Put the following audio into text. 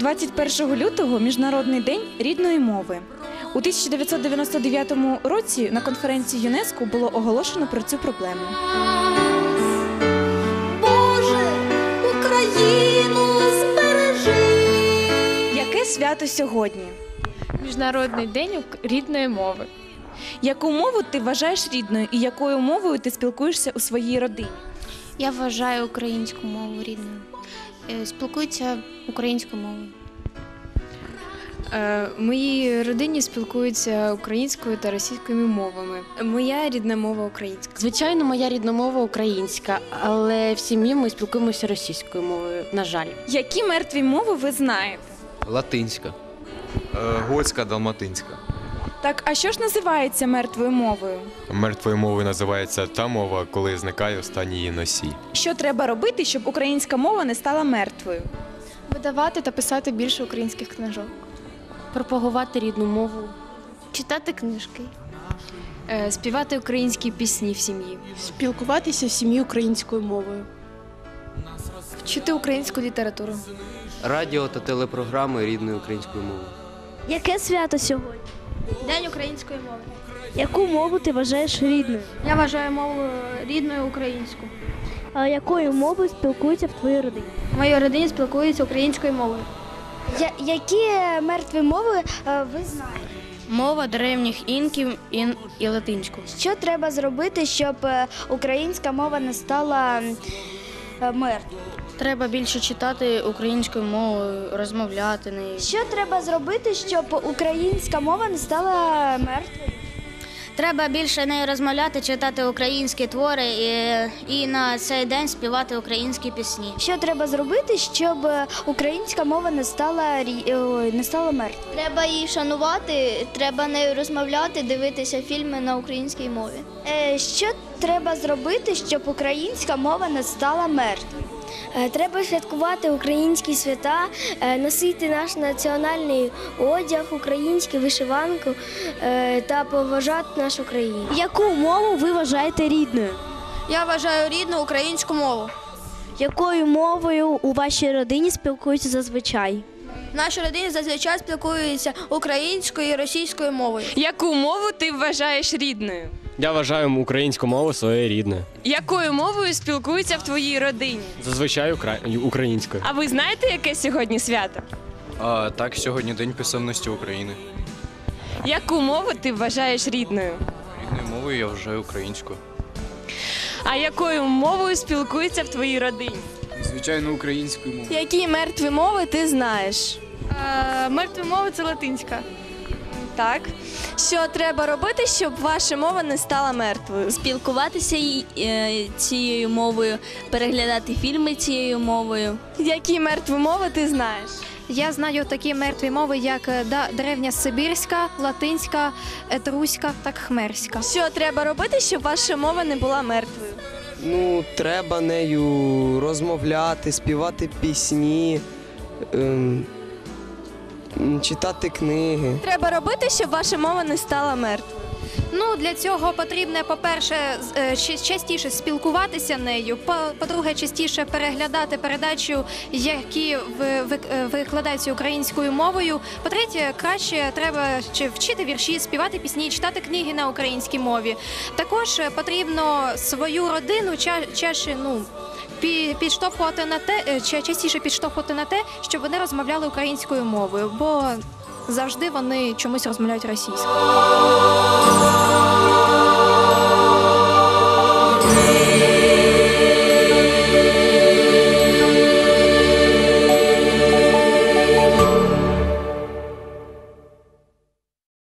21 лютого Міжнародний день рідної мови. У 1999 році на конференції ЮНЕСКО було оголошено про цю проблему. Боже, Україну збережи. Яке свято сьогодні? Міжнародний день рідної мови. Яку мову ти вважаєш рідною і якою мовою ти спілкуєшся у своїй родині? Я вважаю українську мову рідною. Е, Спілкуються українською мовою. Е, В моїй родині спілкуються українською та російською мовами. Моя рідна мова українська. Звичайно, моя рідна мова українська, але в сім'ї ми спілкуємося російською мовою, на жаль. Які мертві мови ви знаєте? Латинська. Е, Готська, далматинська. Так, а що ж називається мертвою мовою? Мертвою мовою називається та мова, коли зникає останній її носій. Що треба робити, щоб українська мова не стала мертвою? Видавати та писати більше українських книжок. Пропагувати рідну мову. Читати книжки. Е, Співати українські пісні в сім'ї. Спілкуватися в сім'ї українською мовою. Вчити українську літературу. Радіо та телепрограми рідною українською мовою. Яке свято сьогодні? День української мови. Яку мову ти вважаєш рідною? Я вважаю мову рідною українську. А якою мовою спілкуються в твоїй родині? В моїй родині спілкуються українською мовою. Я, які мертві мови ви знаєте? Мова древніх інків ін і латинську. Що треба зробити, щоб е, українська мова не стала е, мертвою? Треба більше читати українською мовою, розмовляти нею. Що треба зробити, щоб українська мова не стала мертвою? Треба більше нею розмовляти, читати українські твори і, і на цей день співати українські пісні. Що треба зробити, щоб е, українська мова не стала рі- не стала мертвою? Треба її шанувати, треба нею розмовляти, дивитися фільми на українській мові. Е, Що треба зробити, щоб українська мова не стала мертвою? Е, Треба святкувати українські свята, е, носити наш національний одяг, українську вишиванку е, та поважати нашу країну. Яку мову ви вважаєте рідною? Я вважаю рідну українську мову. Якою мовою у вашій родині спілкуються зазвичай? В нашій родині зазвичай спілкуються українською і російською мовою. Яку мову ти вважаєш рідною? Я вважаю українську мову своєю рідною. Якою мовою спілкуються в твоїй родині? Зазвичай укра- українською. А ви знаєте, яке сьогодні свято? А так, сьогодні День писемності України. Яку мову ти вважаєш рідною? Рідною мовою я вважаю українською. А якою мовою спілкуються в твоїй родині? Звичайно, українською мовою. Які мертві мови ти знаєш? Мертві мови це латинська. Так. Що треба робити, щоб ваша мова не стала мертвою? Спілкуватися е, цією мовою, переглядати фільми цією мовою. Які мертві мови ти знаєш? Я знаю такі мертві мови, як е, да- древня сибірська, латинська, етруська та кхмерська. Що треба робити, щоб ваша мова не була мертвою? Ну, треба нею розмовляти, співати пісні, ем, читати книги. Треба робити, щоб ваша мова не стала мертвою. Ну для цього потрібно, по-перше, з- е, ще- частіше спілкуватися нею. по- По-друге, частіше переглядати передачу, які ви- ви- е, викладаються українською мовою. По-третє, краще треба чи вчити вірші, співати пісні, читати книги на українській мові. Також е, потрібно свою родину ча- чаще, ну. Пі- Підштовхувати на те, чи частіше підштовхувати на те, щоб вони розмовляли українською мовою, бо завжди вони чомусь розмовляють російською.